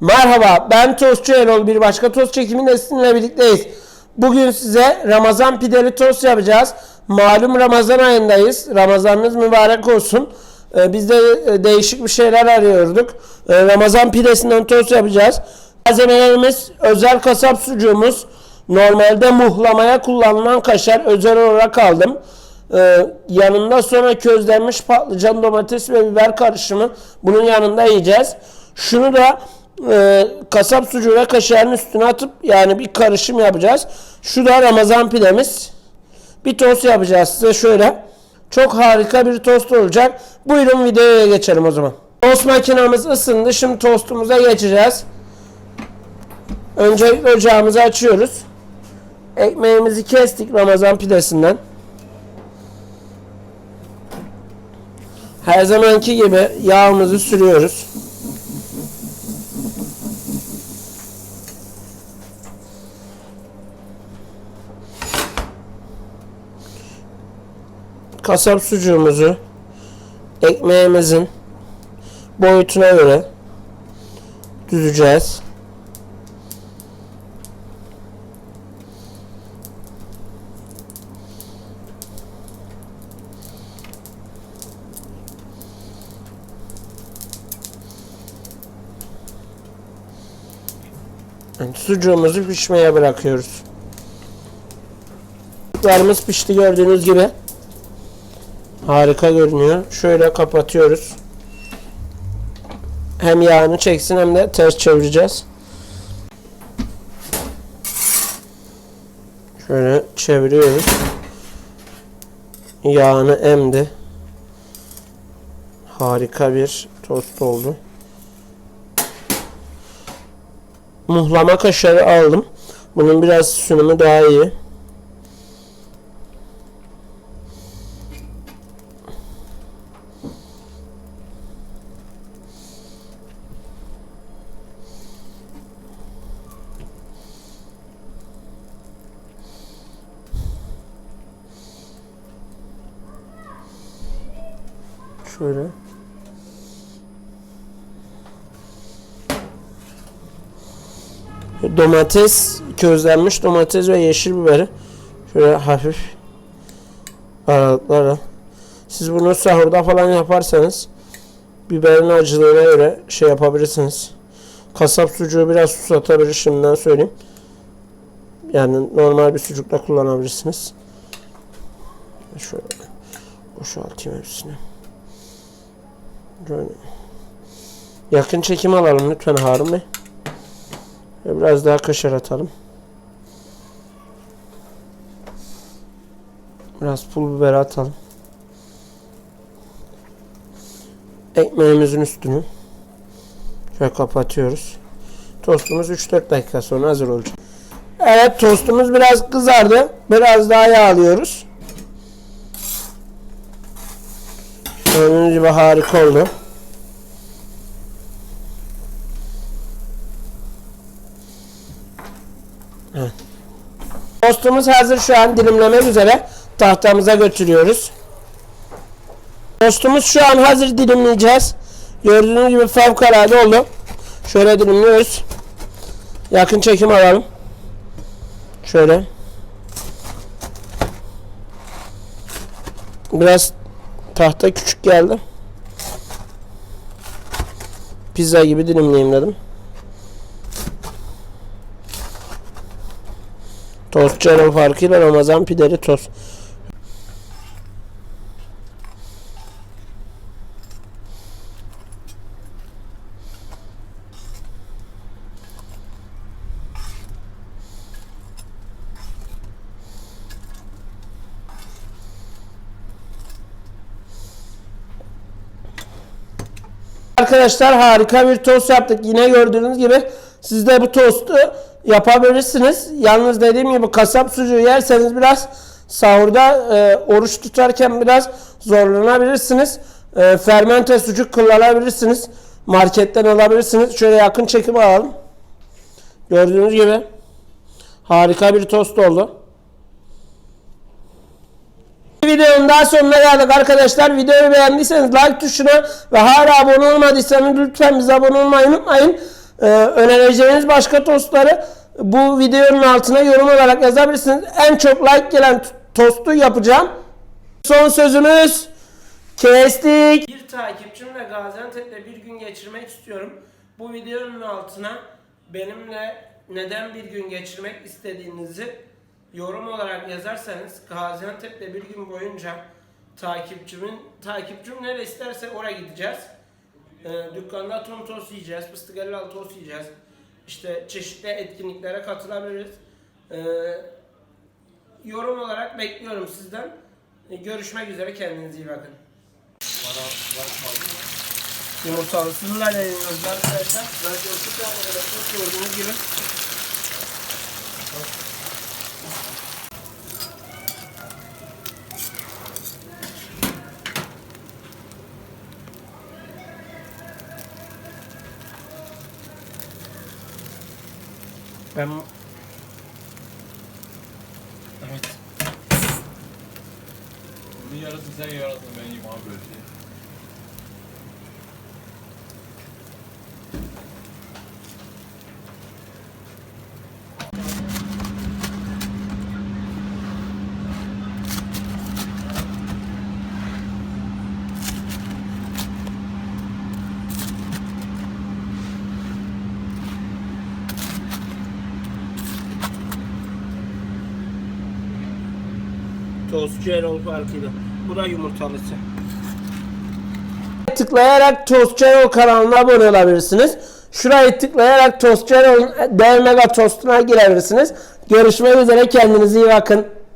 Merhaba ben Tostçu Erol bir başka tost çekiminde sizinle birlikteyiz. Bugün size Ramazan pideli tost yapacağız. Malum Ramazan ayındayız. Ramazanınız mübarek olsun. Ee, biz de e, değişik bir şeyler arıyorduk. Ee, Ramazan pidesinden tost yapacağız. Malzemelerimiz özel kasap sucuğumuz. Normalde muhlamaya kullanılan kaşar özel olarak aldım. Ee, yanında sonra közlenmiş patlıcan, domates ve biber karışımı. Bunun yanında yiyeceğiz. Şunu da e, kasap sucuğu ve kaşarın üstüne atıp yani bir karışım yapacağız. Şu da Ramazan pidemiz. Bir tost yapacağız size şöyle. Çok harika bir tost olacak. Buyurun videoya geçelim o zaman. Tost makinamız ısındı. Şimdi tostumuza geçeceğiz. Öncelikle ocağımızı açıyoruz. Ekmeğimizi kestik Ramazan pidesinden. Her zamanki gibi yağımızı sürüyoruz. Kasap sucuğumuzu ekmeğimizin boyutuna göre düzeceğiz. Sucuğumuzu pişmeye bırakıyoruz. Sucuklarımız pişti gördüğünüz gibi. Harika görünüyor. Şöyle kapatıyoruz. Hem yağını çeksin hem de ters çevireceğiz. Şöyle çeviriyoruz. Yağını emdi. Harika bir tost oldu. Muhlama kaşarı aldım. Bunun biraz sunumu daha iyi. Şöyle. Domates, közlenmiş domates ve yeşil biberi şöyle hafif aralıklarla. Siz bunu sahurda falan yaparsanız biberin acılığına göre şey yapabilirsiniz. Kasap sucuğu biraz susatabilir şimdiden söyleyeyim. Yani normal bir sucukla kullanabilirsiniz. Şöyle boşaltayım hepsini. Böyle. Yakın çekim alalım lütfen Harun Bey. Biraz daha kaşar atalım. Biraz pul biber atalım. Ekmeğimizin üstünü şöyle kapatıyoruz. Tostumuz 3-4 dakika sonra hazır olacak. Evet tostumuz biraz kızardı. Biraz daha yağlıyoruz. Gördüğünüz gibi harika oldu. Evet. Hazır şu an dilimlemek üzere. Tahtamıza götürüyoruz. Tostumuz şu an hazır dilimleyeceğiz. Gördüğünüz gibi fevkalade oldu. Şöyle dilimliyoruz. Yakın çekim alalım. Şöyle. Biraz tahta küçük geldi. Pizza gibi dilimleyeyim dedim. Tostçuların farkıyla Ramazan pideli tost. Arkadaşlar harika bir tost yaptık. Yine gördüğünüz gibi siz de bu tostu yapabilirsiniz. Yalnız dediğim gibi kasap sucuğu yerseniz biraz sahurda e, oruç tutarken biraz zorlanabilirsiniz. E, fermente sucuk kullanabilirsiniz. Marketten alabilirsiniz. Şöyle yakın çekim alalım. Gördüğünüz gibi harika bir tost oldu. Videonun daha sonuna geldik arkadaşlar. Videoyu beğendiyseniz like tuşuna ve hala abone olmadıysanız lütfen bize abone olmayı unutmayın. Ee, önereceğiniz başka tostları bu videonun altına yorum olarak yazabilirsiniz. En çok like gelen tostu yapacağım. Son sözünüz kestik. Bir takipçimle Gaziantep'te bir gün geçirmek istiyorum. Bu videonun altına benimle neden bir gün geçirmek istediğinizi yorum olarak yazarsanız Gaziantep'te bir gün boyunca takipçimin takipçim nere isterse oraya gideceğiz. Ee, dükkanda ton tost yiyeceğiz, fıstık tost yiyeceğiz. İşte çeşitli etkinliklere katılabiliriz. Ee, yorum olarak bekliyorum sizden. Ee, Görüşmek üzere kendinize iyi bakın. Yumurtalısını da deniyoruz arkadaşlar. Böyle ısık arkadaşlar gördüğünüz gibi. Ben Evet. Bunun yarısını sen yarasın ben yiyeyim abi böyle şey. Tostçu Erol farkıyla. Bu da yumurtalısı. Tıklayarak Tostçu Erol kanalına abone olabilirsiniz. Şurayı tıklayarak Tostçu Erol'un Dev Mega Tost'una girebilirsiniz. Görüşmek üzere kendinize iyi bakın.